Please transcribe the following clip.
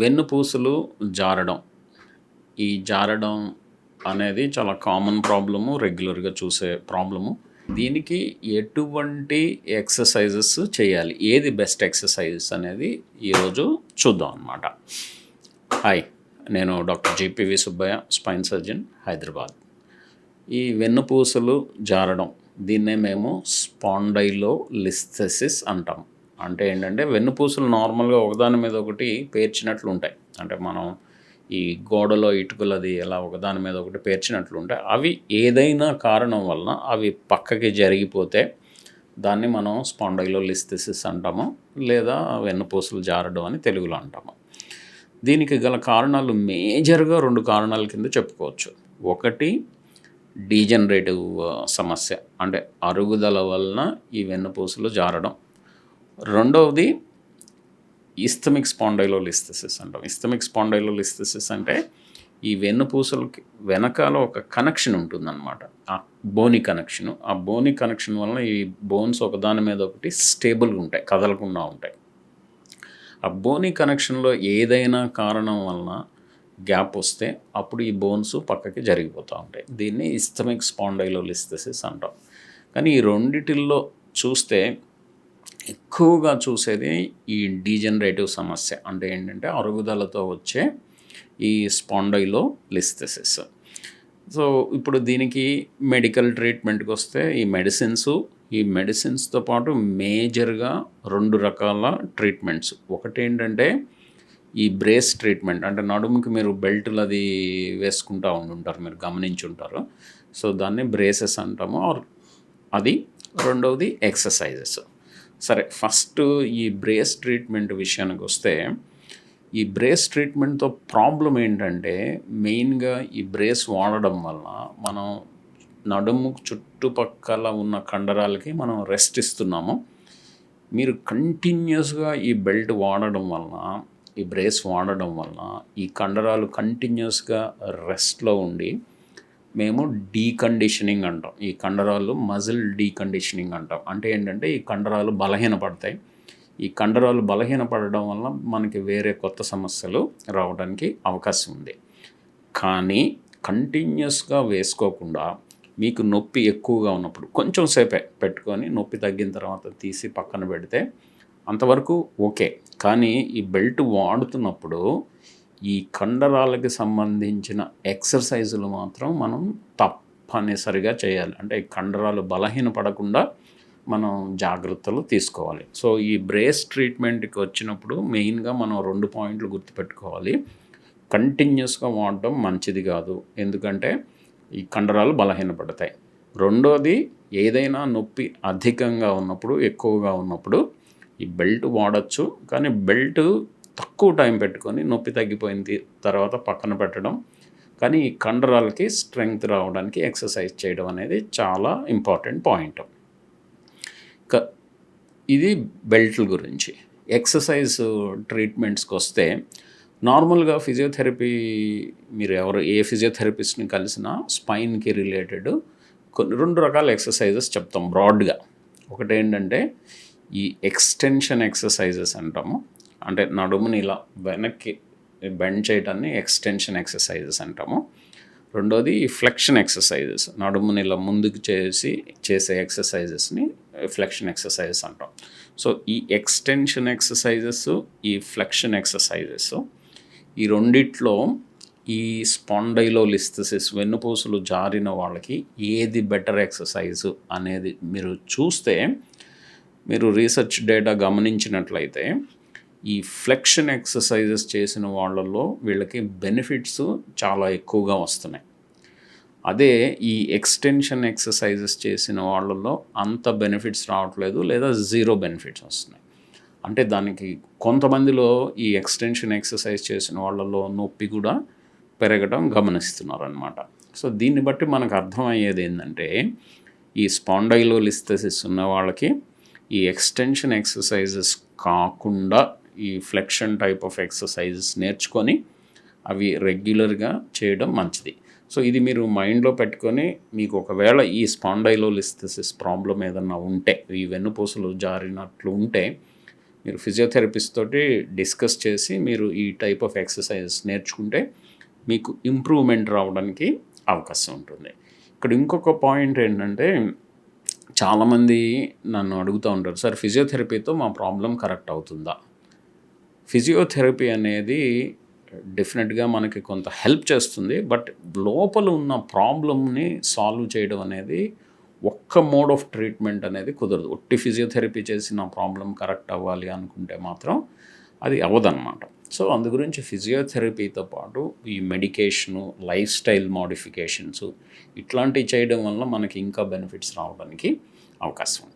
వెన్నుపూసలు జారడం. ఈ జారడం అనేది చాలా కామన్ ప్రాబ్లము రెగ్యులర్గా చూసే ప్రాబ్లము. దీనికి ఎటువంటి ఎక్సర్సైజెస్ చేయాలి? ఏది బెస్ట్ ఎక్సర్సైజెస్ అనేది ఈరోజు చూద్దాం అనమాట హాయ్ నేను doctor J P V Subbayya spine surgeon Hyderabad. ఈ వెన్నుపూసలు జారడం దీన్నే మేము స్పాండైలో లిస్థెసిస్ అంటాం. అంటే ఏంటంటే వెన్నుపూసలు నార్మల్గా ఒకదాని మీద ఒకటి పేర్చినట్లు ఉంటాయి. అంటే మనం ఈ గోడలో ఇటుకలది ఎలా ఒకదాని మీద ఒకటి పేర్చినట్లు ఉంటాయి. అవి ఏదైనా కారణం వలన అవి పక్కకి జరిగిపోతే దాన్ని మనం స్పాండైలో లిస్థెసిస్ అంటాము లేదా వెన్నుపూసలు జారడం అని తెలుగులో అంటాము. దీనికి గల కారణాలు మేజర్గా రెండు కారణాల కింద చెప్పుకోవచ్చు. ఒకటి డీజనరేటివ్ సమస్య. అంటే అరుగుదల వలన ఈ వెన్నుపూసలు జారడం. రెండవది ఇస్థమిక్ స్పాండైలోలిస్థెసిస్ అంటాం. ఇస్థమిక్ స్పాండైలోలిస్థెసిస్ అంటే ఈ వెన్నుపూసలకి వెనకాల ఒక కనెక్షన్ ఉంటుందన్నమాట. ఆ బోని కనెక్షన్. ఆ బోని కనెక్షన్ వలన ఈ బోన్స్ ఒకదాని మీద ఒకటి స్టేబుల్గా ఉంటాయి కదలకుండా ఉంటాయి. ఆ బోని కనెక్షన్లో ఏదైనా కారణం వలన గ్యాప్ వస్తే అప్పుడు ఈ బోన్స్ పక్కకి జరిగిపోతూ ఉంటాయి. దీన్ని ఇస్థమిక్ స్పాండైలోలిస్థెసిస్ అంటాం. కానీ ఈ రెండిటిల్లో చూస్తే ఎక్కువగా చూసేది ఈ డీజనరేటివ్ సమస్య. అంటే ఏంటంటే అరుగుదలతో వచ్చే ఈ స్పాండైలో లిస్థెసిస్. సో ఇప్పుడు దీనికి మెడికల్ ట్రీట్మెంట్కి వస్తే ఈ మెడిసిన్స్ ఈ మెడిసిన్స్తో పాటు మేజర్గా రెండు రకాల ట్రీట్మెంట్స్. ఒకటి ఏంటంటే ఈ బ్రేస్ ట్రీట్మెంట్. అంటే నడుముకి మీరు బెల్ట్లు అది వేసుకుంటూ ఉండుంటారు మీరు గమనించి ఉంటారు సో దాన్ని బ్రేసెస్ అంటాము. ఆర్ అది రెండవది ఎక్సర్సైజెస్. సరే ఫస్ట్ ఈ బ్రేస్ ట్రీట్మెంట్ విషయానికి వస్తే ఈ బ్రేస్ ట్రీట్మెంట్తో ప్రాబ్లం ఏంటంటే మెయిన్గా ఈ బ్రేస్ వాడడం వల్ల మనం నడుము చుట్టుపక్కల ఉన్న కండరాలకి మనం రెస్ట్ ఇస్తున్నాము. మీరు కంటిన్యూస్గా ఈ బెల్ట్ వాడడం వలన ఈ బ్రేస్ వాడడం వలన ఈ కండరాలు కంటిన్యూస్గా రెస్ట్లో ఉండి మేము డీకండిషనింగ్ అంటాం. ఈ కండరాలు మజిల్ డీకండిషనింగ్ అంటాం. అంటే ఏంటంటే ఈ కండరాలు బలహీనపడతాయి. ఈ కండరాలు బలహీనపడడం వల్ల మనకి వేరే కొత్త సమస్యలు రావడానికి అవకాశం ఉంది. కానీ కంటిన్యూస్గా వేసుకోకుండా మీకు నొప్పి ఎక్కువగా ఉన్నప్పుడు కొంచెం సేపే పెట్టుకొని నొప్పి తగ్గిన తర్వాత తీసి పక్కన పెడితే అంతవరకు ఓకే. కానీ ఈ బెల్ట్ వాడుతున్నప్పుడు ఈ కండరాలకి సంబంధించిన ఎక్సర్సైజులు మాత్రం మనం తప్పనిసరిగా చేయాలి. అంటే ఈ కండరాలు బలహీనపడకుండా మనం జాగ్రత్తలు తీసుకోవాలి. సో ఈ బ్రేస్ ట్రీట్మెంట్కి వచ్చినప్పుడు మెయిన్గా మనం రెండు పాయింట్లు గుర్తుపెట్టుకోవాలి. కంటిన్యూస్గా వాడడం మంచిది కాదు. ఎందుకంటే ఈ కండరాలు బలహీనపడతాయి. రెండోది ఏదైనా నొప్పి అధికంగా ఉన్నప్పుడు ఎక్కువగా ఉన్నప్పుడు ఈ బెల్ట్ వాడచ్చు. కానీ బెల్ట్ తక్కువ టైం పెట్టుకొని నొప్పి తగ్గిపోయింది తర్వాత పక్కన పెట్టడం. కానీ ఈ కండరాలకి స్ట్రెంగ్త్ రావడానికి ఎక్సర్సైజ్ చేయడం అనేది చాలా ఇంపార్టెంట్ పాయింట్. ఇది బెల్ట్ల గురించి. ఎక్సర్సైజ్ ట్రీట్మెంట్స్కి వస్తే నార్మల్గా ఫిజియోథెరపీ మీరు ఎవరు ఏ ఫిజియోథెరపిస్ట్ని కలిసినా స్పైన్కి రిలేటెడ్ కొన్ని రెండు రకాల ఎక్సర్సైజెస్ చెప్తాం బ్రాడ్గా. ఒకటేంటంటే ఈ ఎక్స్టెన్షన్ ఎక్సర్సైజెస్ అంటాము. అంటే నడుముని ఇలా వెనక్కి బెండ్ చేయడాన్ని ఎక్స్టెన్షన్ ఎక్సర్సైజెస్ అంటాము. రెండోది ఈ ఫ్లెక్షన్ ఎక్సర్సైజెస్ నడుముని ఇలా ముందుకు చేసి చేసే ఎక్సర్సైజెస్ని ఫ్లెక్షన్ ఎక్సర్సైజెస్ అంటాం. సో ఈ ఎక్స్టెన్షన్ ఎక్సర్సైజెస్ ఈ ఫ్లెక్షన్ ఎక్సర్సైజెస్ ఈ రెండిట్లో ఈ స్పాండైలోలిస్థసిస్ వెన్నుపూసలు జారిన వాళ్ళకి ఏది బెటర్ ఎక్సర్సైజ్ అనేది మీరు చూస్తే మీరు రీసెర్చ్ డేటా గమనించినట్లయితే ఈ ఫ్లెక్షన్ ఎక్సర్సైజెస్ చేసిన వాళ్ళల్లో వీళ్ళకి బెనిఫిట్స్ చాలా ఎక్కువగా వస్తున్నాయి. అదే ఈ ఎక్స్టెన్షన్ ఎక్సర్సైజెస్ చేసిన వాళ్ళల్లో అంత బెనిఫిట్స్ రావట్లేదు లేదా జీరో బెనిఫిట్స్ వస్తున్నాయి. అంటే దానికి కొంతమందిలో ఈ ఎక్స్టెన్షన్ ఎక్సర్సైజ్ చేసిన వాళ్ళలో నొప్పి కూడా పెరగడం గమనిస్తున్నారు అనమాట సో దీన్ని బట్టి మనకు అర్థమయ్యేది ఏంటంటే ఈ స్పాండైలోలిస్థసిస్ ఉన్న వాళ్ళకి ఈ ఎక్స్టెన్షన్ ఎక్సర్సైజెస్ కాకుండా ఈ ఫ్లెక్షన్ టైప్ ఆఫ్ ఎక్సర్సైజెస్ నేర్చుకొని అవి రెగ్యులర్గా చేయడం మంచిది. సో ఇది మీరు మైండ్లో పెట్టుకొని మీకు ఒకవేళ ఈ స్పాండైలోలిస్థసిస్ ప్రాబ్లం ఏదన్నా ఉంటే ఈ వెన్నుపూసలు జారినట్లు ఉంటే మీరు ఫిజియోథెరపిస్ట్ తోటి డిస్కస్ చేసి మీరు ఈ టైప్ ఆఫ్ ఎక్సర్సైజెస్ నేర్చుకుంటే మీకు ఇంప్రూవ్మెంట్ రావడానికి అవకాశం ఉంటుంది. ఇక్కడ ఇంకొక పాయింట్ ఏంటంటే చాలామంది నన్ను అడుగుతూ ఉంటారు సార్ ఫిజియోథెరపీతో మా ప్రాబ్లం కరెక్ట్ అవుతుందా? ఫిజియోథెరపీ అనేది డెఫినెట్గా మనకి కొంత హెల్ప్ చేస్తుంది. బట్ లోపల ఉన్న ప్రాబ్లమ్ని సాల్వ్ చేయడం అనేది ఒక్క మోడ్ ఆఫ్ ట్రీట్మెంట్ అనేది కుదరదు. ఒట్టి ఫిజియోథెరపీ చేసి నా ప్రాబ్లం కరెక్ట్ అవ్వాలి అనుకుంటే మాత్రం అది అవ్వదన్నమాట. సో అందు గురించి ఫిజియోథెరపీతో పాటు ఈ మెడికేషను లైఫ్ స్టైల్ మోడిఫికేషన్స్ ఇట్లాంటివి చేయడం వల్ల మనకి ఇంకా బెనిఫిట్స్ రావడానికి అవకాశం ఉంది.